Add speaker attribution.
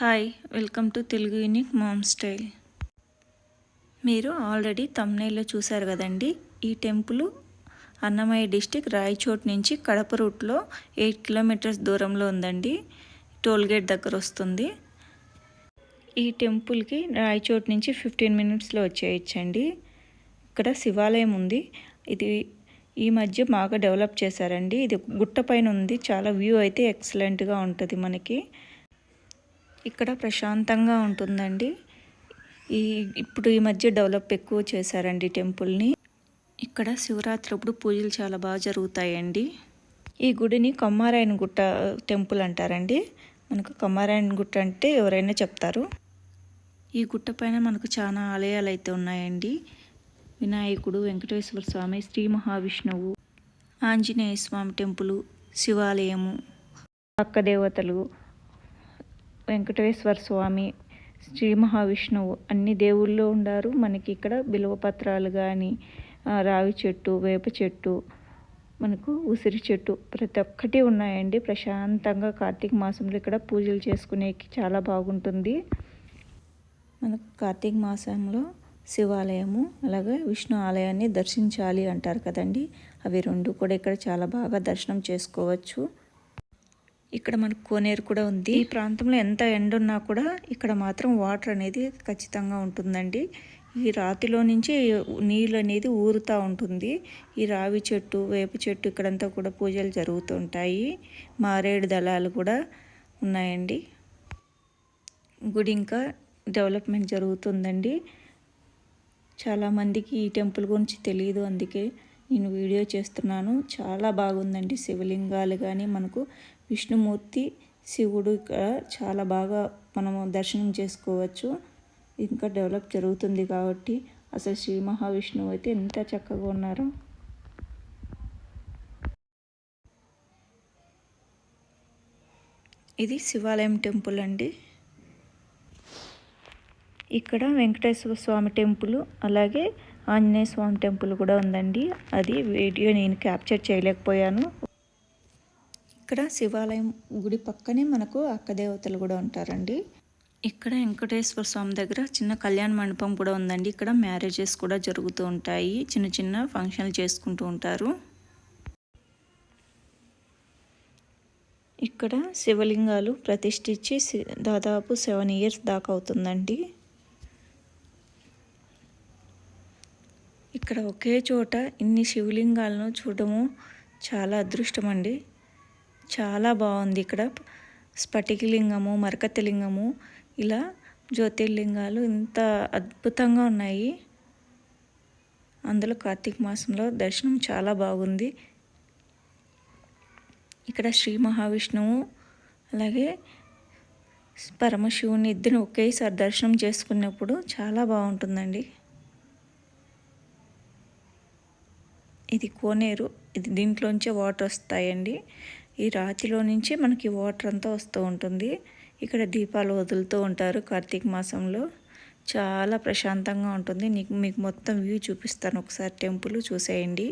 Speaker 1: Hi welcome to Telugu unique mom style మీరు already తమ్నైల్లో చూశారు కదండి. ఈ టెంపుల్ అన్నమయ్య డిస్టిక్ రాయచోట్ నుంచి కడప రూట్లో ఎయిట్ కిలోమీటర్స్ దూరంలో ఉందండి. టోల్గేట్ దగ్గర వస్తుంది. ఈ టెంపుల్కి రాయచోట్ నుంచి ఫిఫ్టీన్ మినిట్స్లో వచ్చేయచ్చండి. ఇక్కడ శివాలయం ఉంది. ఇది ఈ మధ్య బాగా డెవలప్ చేశారండి. ఇది గుట్ట పైన ఉంది. చాలా వ్యూ అయితే ఎక్సలెంట్గా ఉంటుంది మనకి. ఇక్కడ ప్రశాంతంగా ఉంటుందండి. ఈ ఇప్పుడు ఈ మధ్య డెవలప్ ఎక్కువ చేశారండి టెంపుల్ని. ఇక్కడ శివరాత్రి అప్పుడు పూజలు చాలా బాగా జరుగుతాయండి. ఈ గుడిని కొమ్మారాయణ గుట్ట టెంపుల్ అంటారండి. మనకు కొమ్మారాయణ గుట్ట అంటే ఎవరైనా చెప్తారు. ఈ గుట్ట పైన మనకు చాలా ఆలయాలు అయితే ఉన్నాయండి. వినాయకుడు వెంకటేశ్వర స్వామి శ్రీ మహావిష్ణువు ఆంజనేయ స్వామి టెంపుల్ శివాలయము పక్క దేవతలు వెంకటేశ్వర స్వామి శ్రీ మహావిష్ణువు అన్ని దేవుళ్ళు ఉండారు. మనకి ఇక్కడ బిల్వపత్రాలు కానీ రావి చెట్టు వేప చెట్టు మనకు ఉసిరి చెట్టు ప్రతి ఒక్కటి ఉన్నాయండి. ప్రశాంతంగా కార్తీక మాసంలో ఇక్కడ పూజలు చేసుకునేకి చాలా బాగుంటుంది. మనకు కార్తీక మాసంలో శివాలయము అలాగే విష్ణు ఆలయాన్ని దర్శించాలి అంటారు కదండి. అవి రెండు కూడా ఇక్కడ చాలా బాగా దర్శనం చేసుకోవచ్చు. ఇక్కడ మనకు కోనేరు కూడా ఉంది. ఈ ప్రాంతంలో ఎంత ఎండ ఉన్నా కూడా ఇక్కడ మాత్రం వాటర్ అనేది ఖచ్చితంగా ఉంటుందండి. ఈ రాతిలో నుంచి నీళ్ళు అనేది ఊరుతూ ఉంటుంది. ఈ రావి చెట్టు వేప చెట్టు ఇక్కడంతా కూడా పూజలు జరుగుతుంటాయి మారేడు దళాలు కూడా ఉన్నాయండి. గుడి ఇంకా డెవలప్మెంట్ జరుగుతుందండి. చాలామందికి ఈ టెంపుల్ గురించి తెలియదు అందుకే నేను వీడియో చేస్తున్నాను. చాలా బాగుందండి శివలింగాలు కానీ మనకు విష్ణుమూర్తి శివుడు ఇక్కడ చాలా బాగా మనము దర్శనం చేసుకోవచ్చు. ఇంకా డెవలప్ జరుగుతుంది కాబట్టి అసలు శ్రీ మహావిష్ణువు అయితే ఎంత చక్కగా ఉన్నారో. ఇది శివాలయం టెంపుల్ అండి. ఇక్కడ వెంకటేశ్వర స్వామి టెంపుల్ అలాగే ఆంజనేయ స్వామి టెంపుల్ కూడా ఉందండి. అది వీడియో నేను క్యాప్చర్ చేయలేకపోయాను. ఇక్కడ శివాలయం గుడి పక్కనే మనకు అక్కదేవతలు కూడా ఉంటారండి. ఇక్కడ వెంకటేశ్వర స్వామి దగ్గర చిన్న కళ్యాణ మండపం కూడా ఉందండి. ఇక్కడ మ్యారేజెస్ కూడా జరుగుతూ ఉంటాయి. చిన్న చిన్న ఫంక్షన్లు చేసుకుంటూ ఉంటారు. ఇక్కడ శివలింగాలు ప్రతిష్ఠించి దాదాపు సెవెన్ ఇయర్స్ దాకా అవుతుందండి. ఇక్కడ ఒకే చోట ఇన్ని శివలింగాలను చూడము చాలా అదృష్టం అండి చాలా బాగుంది ఇక్కడ. స్ఫటికలింగము మరకతలింగము ఇలా జ్యోతిర్లింగాలు ఇంత అద్భుతంగా ఉన్నాయి. అందులో కార్తీక మాసంలో దర్శనం చాలా బాగుంది. ఇక్కడ శ్రీ మహావిష్ణువు అలాగే పరమశివుని ఇద్దరు ఒకేసారి దర్శనం చేసుకున్నప్పుడు చాలా బాగుంటుందండి. ఇది కోనేరు ఇది దీంట్లోంచే వాటర్ వస్తాయండి. ఈ రాతిలో నుంచి మనకి వాటర్ అంతా వస్తూ ఉంటుంది. ఇక్కడ దీపాలు వదులుతూ ఉంటారు కార్తీక మాసంలో. చాలా ప్రశాంతంగా ఉంటుంది. నీకు మీకు మొత్తం వ్యూ చూపిస్తాను. ఒకసారి టెంపుల్ చూసేయండి.